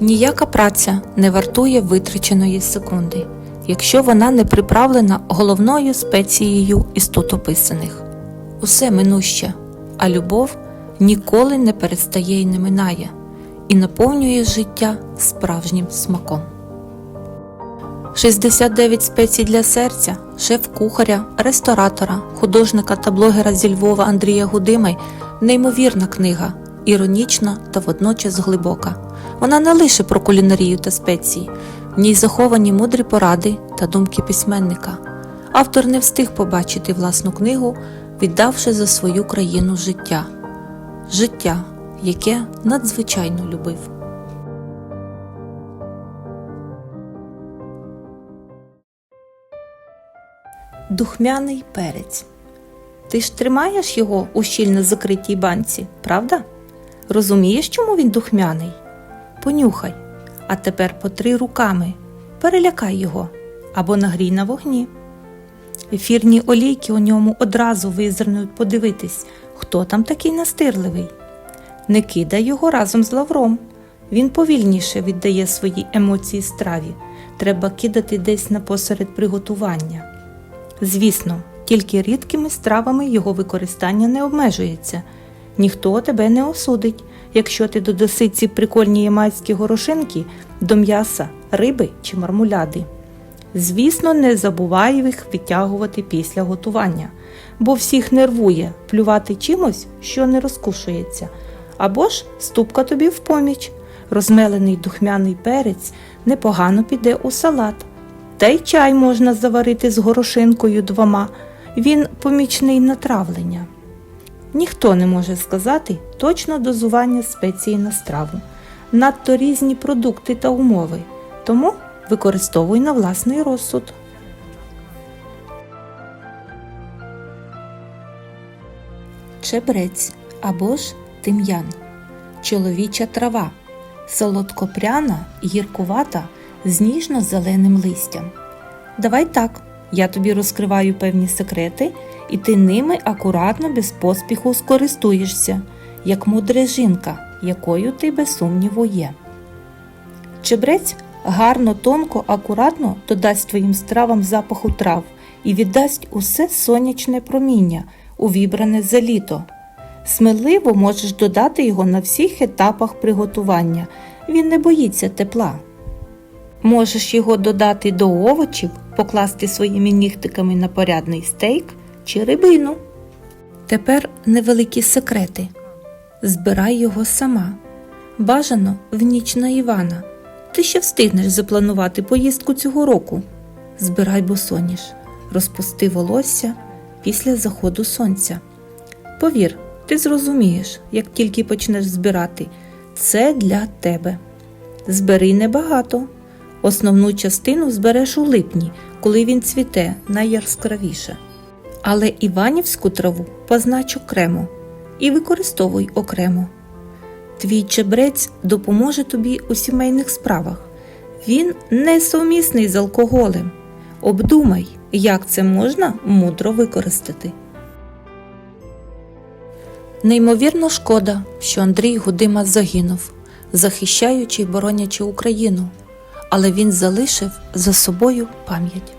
Ніяка праця не вартує витраченої секунди, якщо вона не приправлена головною спецією істот описаних. Усе минуще, а любов ніколи не перестає і не минає, і наповнює життя справжнім смаком. 69 спецій для серця, шеф-кухаря, ресторатора, художника та блогера зі Львова Андрія Гудимай неймовірна книга, іронічна та водночас глибока. Вона не лише про кулінарію та спеції, в ній заховані мудрі поради та думки письменника. Автор не встиг побачити власну книгу, віддавши за свою країну життя, життя, яке надзвичайно любив. Духмяний перець. Ти ж тримаєш його у щільно закритій банці, правда? Розумієш, чому він духмяний? Понюхай, а тепер потри руками, перелякай його або нагрій на вогні. Ефірні олійки у ньому одразу визирнуть подивитись, хто там такий настирливий. Не кидай його разом з лавром. Він повільніше віддає свої емоції страві. Треба кидати десь на посеред приготування. Звісно, тільки рідкими стравами його використання не обмежується. Ніхто тебе не осудить, якщо ти додаси ці прикольні ямайські горошинки до м'яса, риби чи мармуляди. Звісно, не забувай їх відтягувати після готування, бо всіх нервує плювати чимось, що не розкушується. Або ж ступка тобі в поміч. Розмелений духмяний перець непогано піде у салат. Та й чай можна заварити з горошинкою двома, він помічний на травлення. Ніхто не може сказати точно дозування спеції на страву. Надто різні продукти та умови, тому використовуй на власний розсуд. Чебрець або ж тим'ян. Чоловіча трава. Солодкопряна, гіркувата з ніжно-зеленим листям. Давай так, я тобі розкриваю певні секрети, і ти ними акуратно без поспіху скористуєшся, як мудра жінка, якою ти без сумніву є. Чебрець гарно, тонко, акуратно додасть твоїм стравам запаху трав і віддасть усе сонячне проміння, увібране за літо. Сміливо можеш додати його на всіх етапах приготування. Він не боїться тепла. Можеш його додати до овочів, покласти своїми нігтиками на порядний стейк чи рибину. Тепер невеликі секрети. Збирай його сама. Бажано в ніч на Івана. Ти ще встигнеш запланувати поїздку цього року. Збирай босоніж, розпусти волосся після заходу сонця. Повір, ти зрозумієш, як тільки почнеш збирати. Це для тебе. Збери небагато. Основну частину збереш у липні, коли він цвіте найяскравіше. Але іванівську траву познач окремо і використовуй окремо. Твій чебрець допоможе тобі у сімейних справах. Він не сумісний з алкоголем. Обдумай, як це можна мудро використати. Неймовірно шкода, що Андрій Гудима загинув, захищаючи й боронячи Україну, але він залишив за собою пам'ять.